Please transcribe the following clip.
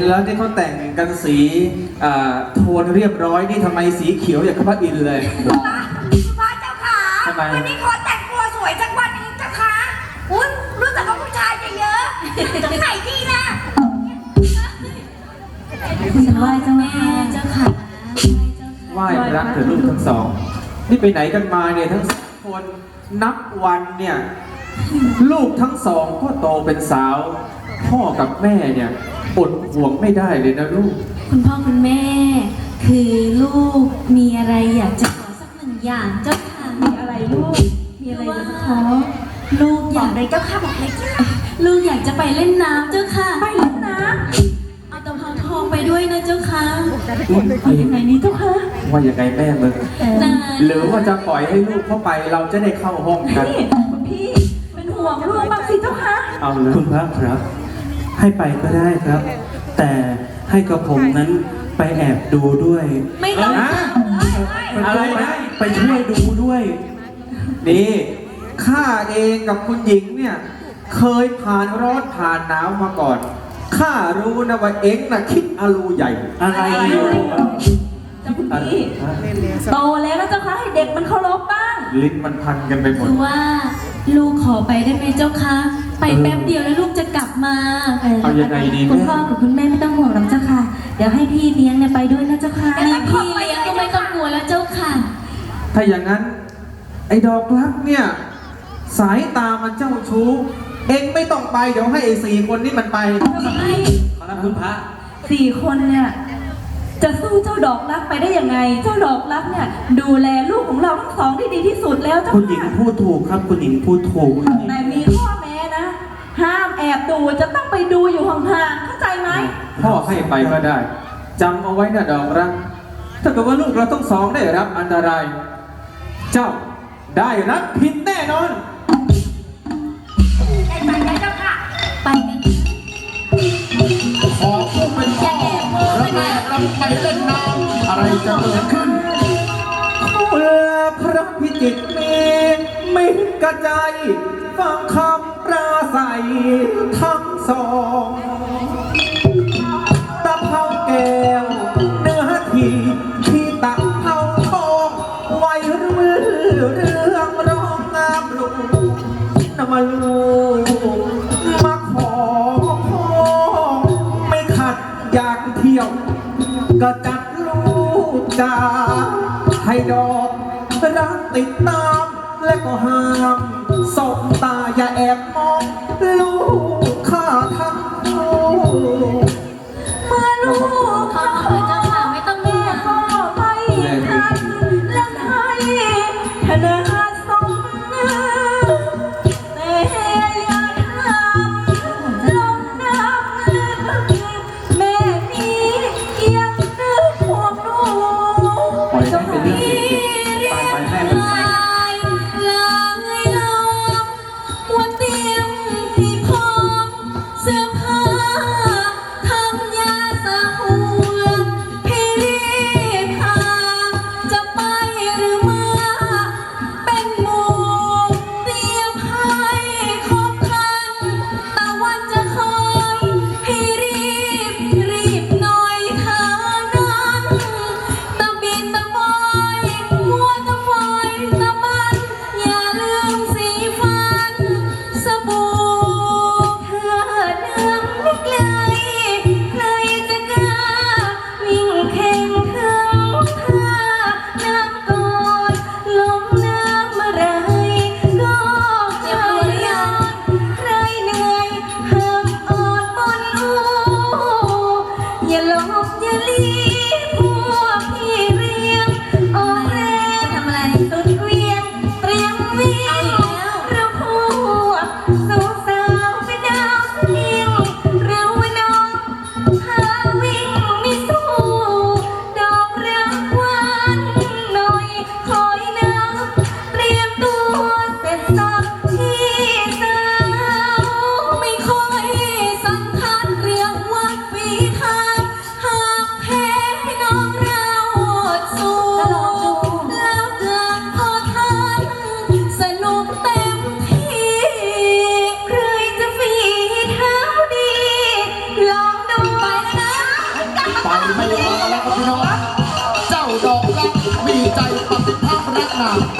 นแล้วที่เขาแต่งกันสีอ่าโทนเรียบร้อยนี่ทำไมสีเขียวอย่างกับพระอินทร์เลย คุณพระเจ้าค่ะทำไม วันนี้ขอแต่งตัวสวยจังวันนี้เจ้าค่ะอุ้ยรู้สึกว่าผู้ชายจะเยอะจะไหนดีนะคุณไหว้เจ้าแม่เจ้าค่ะไหว้พระเถิดลูกทั้งสอง นี่ไปไหนกันมาเนี่ยทั้งสองคนนับวันเนี่ย ลูกทั้งสองก็โตเป็นสาว พ่อกับแม่เนี่ย อดห่วงไม่ได้เลยนะลูก คุณพ่อคุณแม่ คือลูกมีอะไรอยากจะขอสักหนึ่งอย่างเจ้าค่ะมีอะไรลูก มีอะไรอยากจะขอลูกอบากอยกเลยเจ้าค่ะบอกเลยจ้าลูกอยากจะไปเล่นน้ำเจ้าค่ะไปแล้วนะเอาตะเภาทองไปด้วยนะเจ้าค่ะเอายังไงนี้เจ้าคะว่าอย่างไงแม่มึงนะหรือว่าจะปล่อยให้ลูกเข้าไปเราจะได้เข้าห้องกัน นี่คุณพี่เป็นห่วงลูกบ้างสิเจ้าคะเอาเลยคุณพระครับ ให้ไปก็ได้ครับ แต่ให้กระผมนั้นไปแอบดูด้วยไม่ต้องฮะอะไรนะ ไปช่วยดูด้วย นี่ข้าเองกับคุณหญิงเนี่ย เคยผ่านร้อนผ่านหนาวมาก่อนข้ารู้นะว่าเอ็งน่ะคิดอารูใหญ่ อะไรอยู่เจ้าคุณพี่โตแล้วนะเจ้าคะให้เด็กมันเคารพบ้าง ลิ้นมันพันกันไปหมด คือว่า ลูกขอไปได้ไหมเจ้าคะ ไปแป๊บเดียวแล้วลูก จะกลับมาเอายังไงดีคุณแม่พ่อกับคุณแม่ไม่ต้องห่วงหรอกเจ้าค่ะ เดี๋ยวให้พี่เลี้ยงเนี่ยไปด้วยนะเจ้าค่ะมีพี่เลี้ยงก็ไม่ต้องกลัวแล้วเจ้าค่ะถ้าอย่างนั้นไอ้ดอกรักเนี่ย สายตามันเจ้าชู้ เอ็งไม่ต้องไปเดี๋ยวให้ไอ้สี่คนนี้มันไปขอรับคุณพระสี่คนเนี่ยจะสู้เจ้าดอกรักไปได้ยังไง เจ้าดอกรักเนี่ยดูแลลูกของเราทั้งสองได้ดีที่สุดแล้วเจ้าคุณหญิงค่ะพูดถูกครับคุณหญิงพูดถูกคุณหญิงแต่มีข้อแม้นะห้าม แอบดูจะต้องไปดูอยู่ห่างๆเข้าใจไหมพ่อให้ไปก็ได้จำเอาไว้นะดอกรัก ถ้าเกิดว่าลูกเราต้องสองได้รับอันตราย เจ้าได้รับผิดแน่นอน ใจไปเลยเจ้าค่ะ ไปกันขอผู้เป็นพ่อและแม่รับไปเล่นน้ำอะไรจะเกิดขึ้น จ ฟังคำปราศัยทั้งสองตะเภาแก้วเนื้อทีที่ตะเภาทองไว้เรื่องเรื่องร้องงามลูกนำมาลูกมาขอพ่อไม่ขัดอยากเที่ยว ก็จัดลูกจาให้ดอกรักติดตามและก็หา มสบตาอย่าแอบมองลูกข้าทั้งโลกเมื่อลูกข้า ไม่